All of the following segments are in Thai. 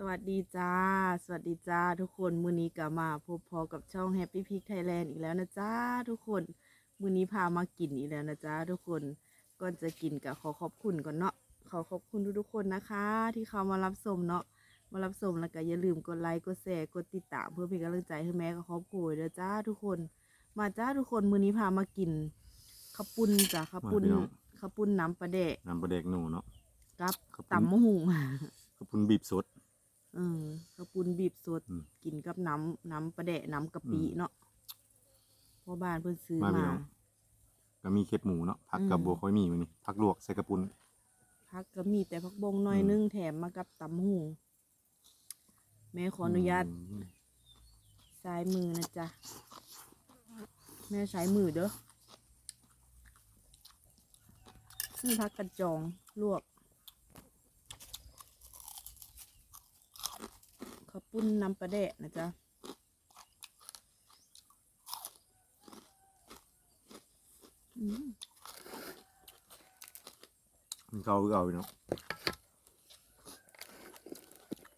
สวัสดีจ้า สวัสดีจ้าทุกคน มื้อนี้ก็มาพบพอกับช่อง Happy Pig Thailand อีกแล้วนะจ้าทุกคน มื้อนี้พามากินอีกแล้วนะจ้าทุกคน ก่อนจะกินก็ขอขอบคุณก่อนเนาะ ขอขอบคุณทุกๆคนนะคะ ที่เข้ามารับชมเนาะ มารับชมแล้วก็อย่าลืมกดไลค์ กดแชร์ กดติดตามเพื่อเป็นกำลังใจให้แม่กับครอบครัวเด้อจ้าทุกคน มาจ้าทุกคน มื้อนี้พามากินข้าวปุ้นจ้ะข้าวปุ้นมาพี่น้อง ข้าวปุ้นน้ำปลาแดกน้ำปลาแดกหนูเนาะกับข้าวปุ้นตำมะหุง ข้าวปุ้นบีบสด เออข้าวปุ้นบีบสดอืม กินกับน้ำน้ำปลาแดะน้ำกะปิอืมเนาะพ่อบ้านเพิ่นซื้อมาพี่มา น้องก็มีเค็บหมูเนาะผักกับอืม บัวค่อยมีมันนี่ผักลวกใส่กระปุ้นพักก็มีแต่พักบงหน้อยอืม นึงแถมมากับตำหูแม่ขออนุญาตมซ้ายมือนะจ๊ะ แม่ใช้มือเด้อนี่พักกระจองลวก ข้าวปุ้นน้ำปลาแดะนะจ๊ะอืมมันเข้าคือเอาพี่เนาะ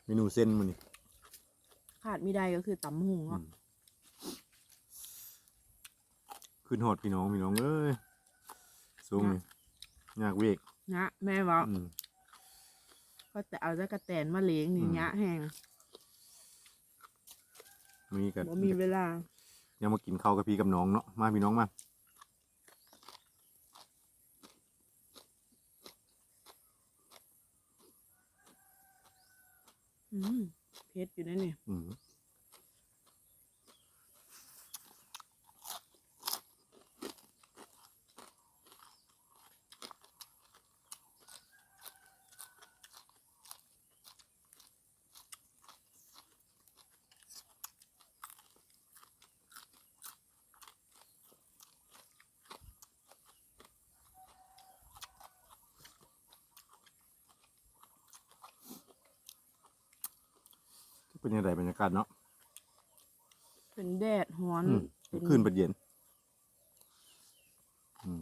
เมนูเส้นมันนี่ขาดไม่ได้ก็คือตำหูอืเนาะมขึ้นหอดพี่น้องพี่น้องเอ้ยสูงนี่ยากเวกนะแม่ว่าอืมก็จะเอาตะกะแตนมาเลี้ยงนี่อืมยะแห้ง มีกันบ่มีเวลา ยังมากินข้าวกับพี่กับน้องเนาะมาพี่น้องมาอืมเพชรอยู่นั่นนี่ เป็นยังไงบรรยากาศเนาะ เป็นแดดฮ้อนอืมเป็นขึ้นเป็นเย็นอื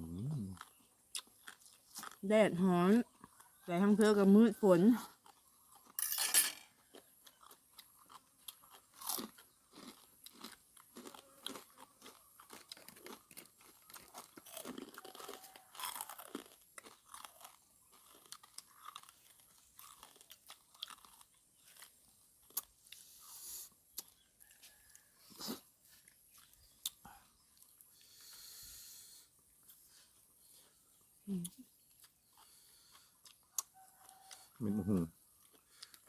ม แดดฮ้อน แต่ทั้งเธอกับมืดฝน เป็นหุ่ง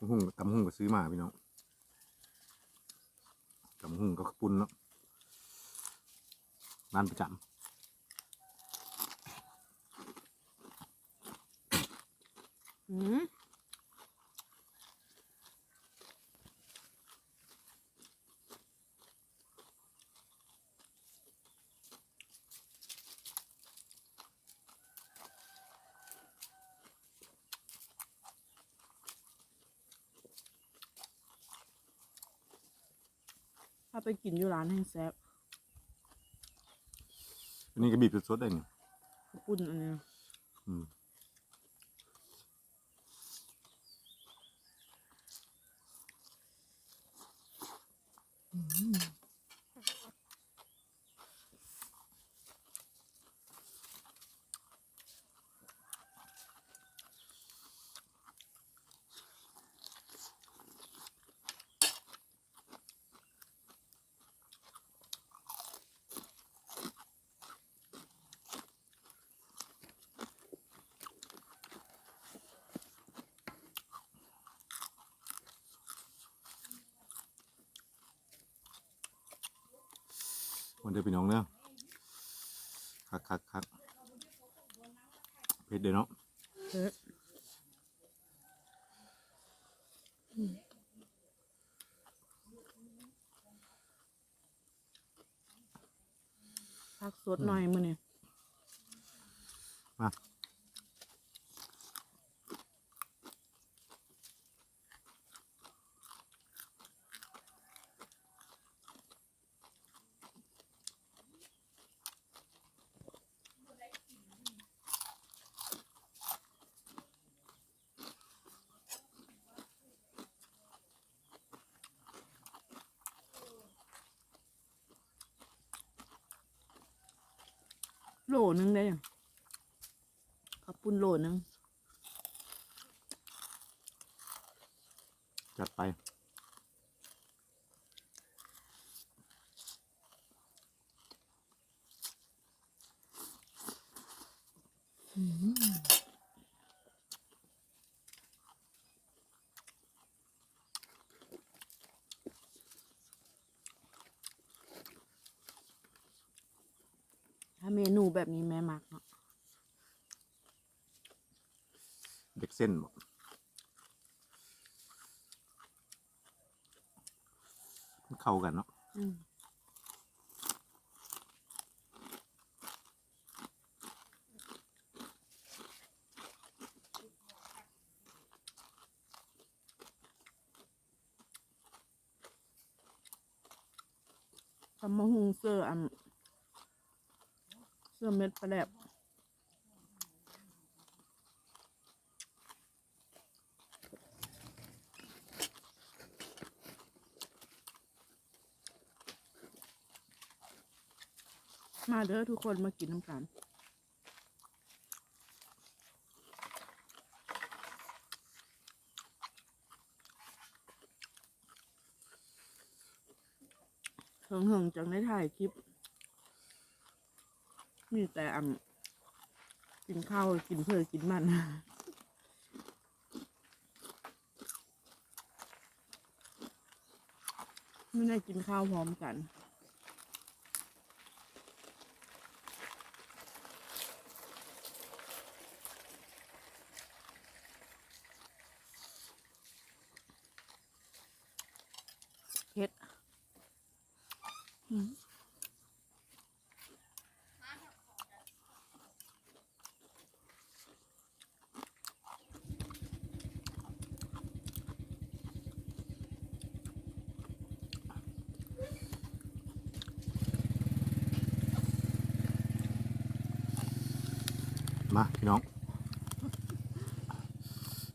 หุ่งตำหุ่งก็ซื้อมาพี่น้องตำหุ่งก็ขาวปุ้นเนาะร้านประจอืมาไปกินอยู่ร้านแห้งแซ่บำอันนี้ก็บีบสดๆได้นี่ข้าวปุ้นอันนี้ อืม วันเดียวพี่น้องเนาะคักคักคักเผ็ดเดี๋ยวเนาะเอ๊ะพักสดหน่อยมือนี่มา โหลนึงได้ยังขับปุ้นโหลนึงจัดไป เมนูแบบนี้แม่มักเนาะเด็กเส้นบอกมันเข้ากันเนาะอืมทำมะฮุงเสื้ออัน เสื้อเม็ดปลาแดบมาเด้อทุกคนมากินน้ำกันเหิงเหิงๆจังได้ถ่ายคลิป มีแต่อันกินข้าวกินเพื่อกินมันไม่ได้กินข้าวพร้อมกัน มาพี่น้อง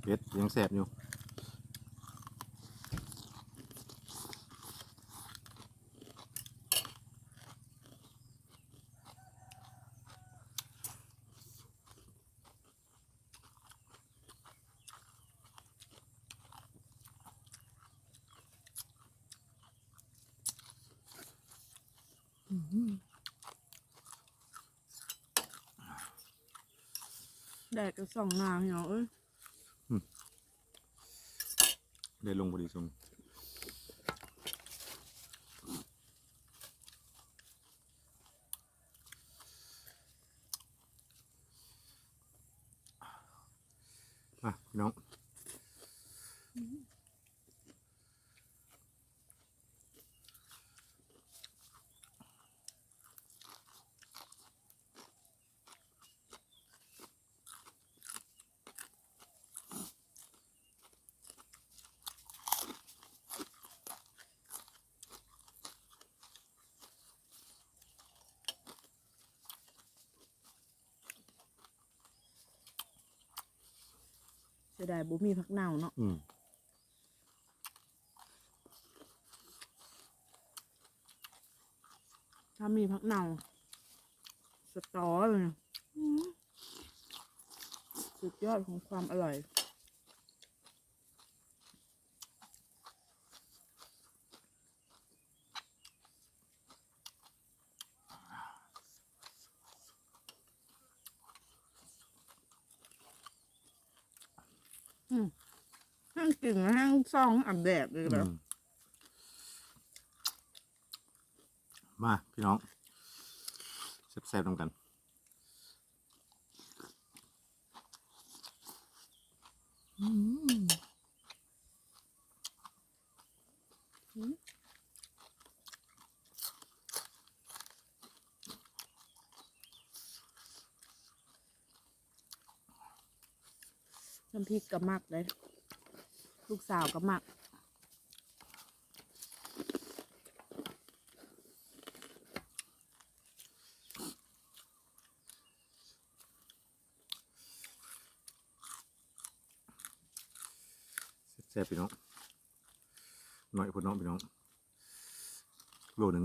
เบ็ดยังแสบอยู่ แดดก็ส่องนาพี่น้องเอ้ยได้ลงพอดีทรงมาพี่น้อง เสียดายบุมีพักเน่าเนาะอืมถ้ามีพักเน่าสตอเลยนะอืมสุดยอดของความอร่อย ห้างกึ่งห้างซองอับแดดเลยแบบอืมมาพี่น้องแซ่บๆนำกัน น้ำพริกกับมักเลย ลูกสาวกับมักแซ่บพี่น้องหน่อยพี่น้องพี่น้องโลหนึ่ง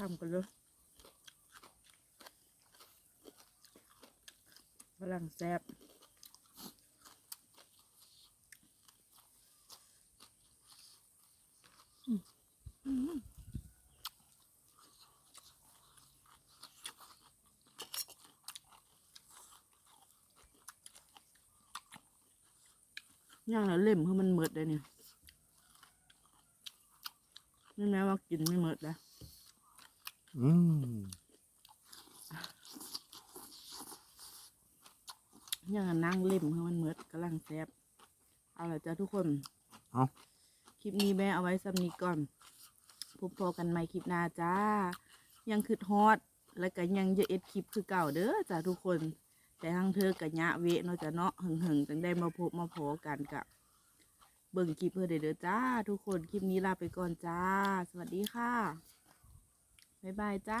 จะคำกันเลยฝรั่งแซบย่างแล้วเล่มเพราะมันเมิดเลยเนี่ยนี่แม้ว่ากินไม่เมิดแล้ว อืมยังอะนั่งเล่มเพราะมันเมิดกำลังแซ่บเอาละจ้ะทุกคนเอาคลิปนี้แม่เอาไว้สำนี้ก่อนพบพอกันใหม่คลิปหน้าจ้า ยังคือฮอตแล้วก็ยังจะเอ็ดคลิปคือเก่าเด้อจ้าทุกคน แต่ทางเธอกับยะเวะเนาะจ้ะเนาะหึงหึงๆจังได้มาพบมาพอกันกับเบิ่งคลิปเพื่อเด้อเด้อจ้า ทุกคนคลิปนี้ลาไปก่อนจ้า สวัสดีค่ะ บ๊ายบายจ้า